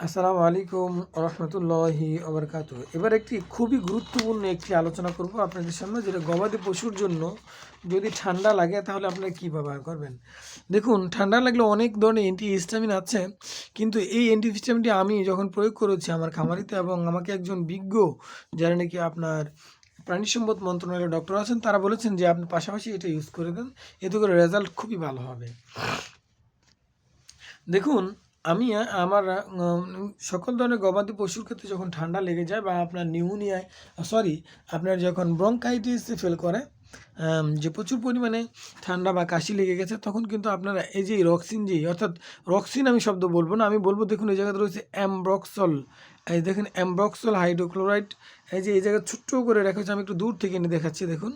আসসালামু আলাইকুম রহমতুল্লাহি আবরকাত এবার একটি খুবই গুরুত্বপূর্ণ একটি আলোচনা করব আপনাদের সামনে, যেটা গবাদি পশুর জন্য যদি ঠান্ডা লাগে তাহলে আপনারা কী ব্যবহার করবেন? দেখুন, ঠান্ডা লাগলে অনেক ধরনের অ্যান্টি হিস্টামিন আছে, কিন্তু এই অ্যান্টি হিস্টামিনটি আমি যখন প্রয়োগ করেছি আমার খামারিতে এবং আমাকে একজন বিজ্ঞ, যারা নাকি আপনার প্রাণী সম্পদ মন্ত্রণালয়ের ডক্টর আছেন, তারা বলেছেন যে আপনি পাশাপাশি এটা ইউজ করে দেন, এতে করে রেজাল্ট খুবই ভালো হবে। দেখুন আমি আমার সকল ধরনের গবাদি পশুর ক্ষেত্রে যখন ঠান্ডা লেগে যায় বা আপনার নিউমোনিয়ায় সরি আপনার যখন ব্রঙ্কাইটিস ফেল করে যে প্রচুর পরিমাণে ঠান্ডা বা কাশি লেগে গেছে, তখন কিন্তু আপনারা এই যে রক্সিন যে, অর্থাৎ রক্সিন আমি শব্দ বলব না, আমি বলব দেখুন এই জায়গাতে রয়েছে অ্যামব্রক্সল, এই দেখেন অ্যামব্রক্সল হাইড্রোক্লোরাইড, এই যে এই জায়গায় ছোট্ট করে রেখেছে আমি একটু দূর থেকে এনে দেখাচ্ছি, দেখুন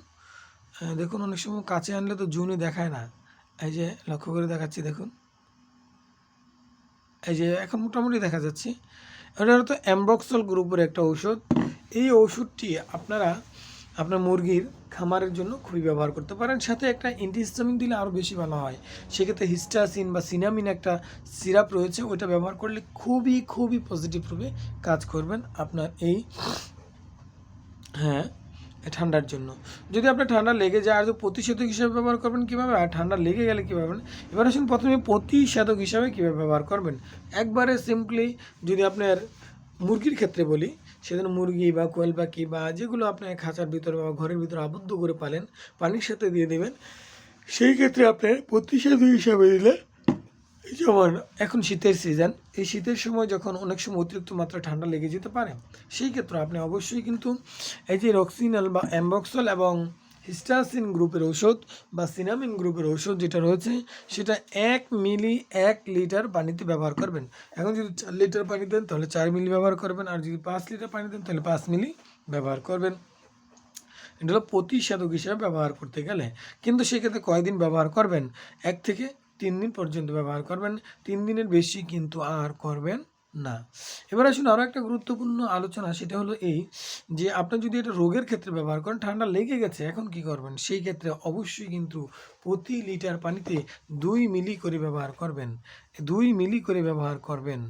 দেখুন অনেক সময় কাছে আনলে তো জুনে দেখায় না, এই যে লক্ষ্য করে দেখাচ্ছি, দেখুন। এই যে এখন মোটামুটি দেখা যাচ্ছে, এটা হলো অ্যামব্রক্সল গ্রুপের একটা ঔষধ। এই ওষুধটি আপনারা আপনার মুরগির খামারের জন্য খুবই ব্যবহার করতে পারেন। সাথে একটা অ্যান্টিহিস্টামিন দিলে আরও বেশি ভালো হয়। সেক্ষেত্রে হিস্টাসিন বা সিনামিন একটা সিরাপ রয়েছে, ওইটা ব্যবহার করলে খুবই খুবই পজিটিভ রূপে কাজ করবেন। আপনার এই হ্যাঁ ঠান্ডার জন্য। যদি আপনার ঠান্ডা লেগে যায়, আর তো প্রতিষেধক হিসাবে ব্যবহার করবেন কীভাবে, আর ঠান্ডা লেগে গেলে কীভাবে, এবার আসুন প্রথমে প্রতিষেধক হিসাবে কীভাবে ব্যবহার করবেন। একবারে সিম্পলি যদি আপনার মুরগির ক্ষেত্রে বলি সেজন্য মুরগি বা কোয়েল পাখি বা যেগুলো আপনার খাঁচার ভিতরে বা ঘরের ভিতরে আবদ্ধ করে পালেন, পানির সাথে দিয়ে দেবেন, সেই ক্ষেত্রে আপনার প্রতিষেধক হিসাবে দিলে যেমন এখন শীতের সিজন এই শীতের সময় যখন অনেক সময় অতিরিক্ত মাত্রা ঠান্ডা লেগে যেতে পারে, সেই ক্ষেত্রে আপনি অবশ্যই কিন্তু এই যে রক্সিনাল বা অ্যাম্বক্সল এবং হিস্টাসিন গ্রুপের ঔষধ বা সিনামিন গ্রুপের ঔষধ যেটা রয়েছে, সেটা এক মিলি এক লিটার পানিতে ব্যবহার করবেন। এখন যদি চার লিটার পানি দেন, তাহলে চার মিলি ব্যবহার করবেন। আর যদি পাঁচ লিটার পানি দেন, তাহলে পাঁচ মিলি ব্যবহার করবেন। এটা হলো প্রতিষেধক হিসাবে ব্যবহার করতে গেলে। কিন্তু সেক্ষেত্রে কয়দিন ব্যবহার করবেন? এক থেকে তিন দিন পর্যন্ত ব্যবহার করবেন, তিন দিনের বেশি কিন্তু আর করবেন না। এবার আসুন আরও একটা গুরুত্বপূর্ণ আলোচনা, সেটা হলো এই যে আপনি যদি এটা রোগের ক্ষেত্রে ব্যবহার করেন, ঠান্ডা লেগে গেছে, এখন কি করবেন? সেই ক্ষেত্রে অবশ্যই কিন্তু প্রতি লিটার পানিতে দুই মিলি করে ব্যবহার করবেন, দুই মিলি করে ব্যবহার করবেন।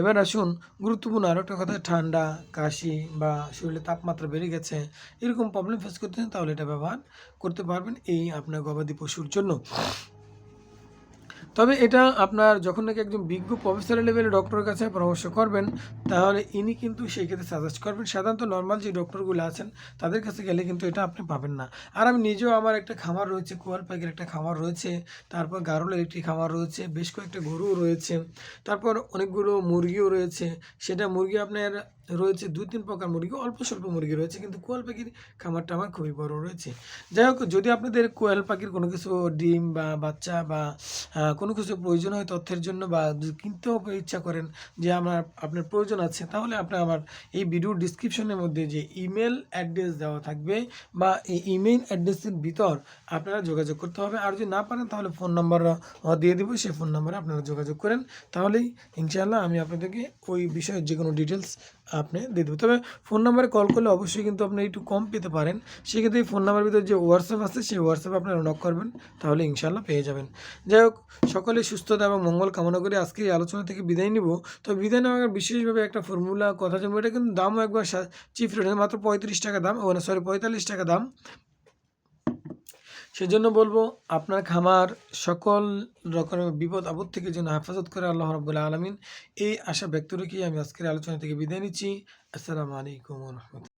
এবার আসুন গুরুত্বপূর্ণ আরও একটা কথা, ঠান্ডা, কাশি বা শরীরে তাপমাত্রা বেড়ে গেছে, এরকম প্রবলেম ফেস করতেছেন তাহলে এটা ব্যবহার করতে পারবেন এই আপনার গবাদি পশুর জন্য। তবে এটা আপনার যখন নাকি একজন বিজ্ঞ প্রফেসর লেভেলের ডক্টরের কাছে পরামর্শ করবেন, তাহলে ইনি কিন্তু সেই ক্ষেত্রে সাজেস্ট করবেন, সাধারণত নর্মাল যে ডক্টরগুলো আছেন, তাদের কাছে গেলে কিন্তু এটা আপনি পাবেন না। আর আমি নিজেও আমার একটা খামার রয়েছে, কোয়াল পাখির একটা খামার রয়েছে, তারপর গারলের একটি খামার রয়েছে, বেশ কয়েকটা গরুও রয়েছে, তারপর অনেকগুলো মুরগিও রয়েছে, সেটা মুরগি আপনার রয়েছে দুই তিন প্রকার মুরগি, অল্প স্বল্প মুরগি রয়েছে, কিন্তু কোয়াল পাখির খামারটা আমার খুবই বড় রয়েছে। যাই হোক, যদি আপনাদের কোয়াল পাখির কোনো কিছু ডিম বা বাচ্চা বা কোনো কিছু প্রয়োজন হয় তথ্যের জন্য বা কিনতেও ইচ্ছা করেন যে আমার, আপনার প্রয়োজন আছে, তাহলে আপনার আমার এই ভিডিওর ডিসক্রিপশনের মধ্যে যে ইমেল অ্যাড্রেস দেওয়া থাকবে বা এই ইমেল অ্যাড্রেসের ভিতর আপনারা যোগাযোগ করতে হবে। আর যদি না পারেন, তাহলে ফোন নাম্বার দিয়ে দেবো, সেই ফোন নাম্বারে আপনারা যোগাযোগ করেন। তাহলেই ইনশাআল্লাহ আমি আপনাদেরকে ওই বিষয়ে যে কোনো ডিটেলস আপনি দিয়ে দেবেন। তবে ফোন নাম্বারে কল করলে অবশ্যই কিন্তু আপনি একটু কম পেতে পারেন। সেক্ষেত্রে এই ফোন নাম্বারের ভিতরে যে হোয়াটসঅ্যাপ আছে, সেই হোয়াটসঅ্যাপে আপনি নক করবেন, তাহলে ইনশাল্লাহ পেয়ে যাবেন। যাই হোক, সকলে সুস্থতা এবং মঙ্গল কামনা করে আজকে এই আলোচনা থেকে বিদায় নিব। তো বিদায় নেওয়ার বিশেষভাবে একটা ফর্মুলা কথা জানব এটা কিন্তু দামও একবার চিফ রেট মাত্র পঁয়ত্রিশ টাকা দাম, ও সরি পঁয়তাল্লিশ টাকা দাম। সেজন্য বলব, আপনার খামার সকল রকমের বিপদ, আপদ থেকে যেন হেফাজত করে আল্লাহ রব্বুল্লাহ আলমিন। এই আশা ব্যক্ত রেখেই আমি আজকের আলোচনা থেকে বিদায় নিচ্ছি। আসসালামু আলাইকুম রহমতুল্লাহ।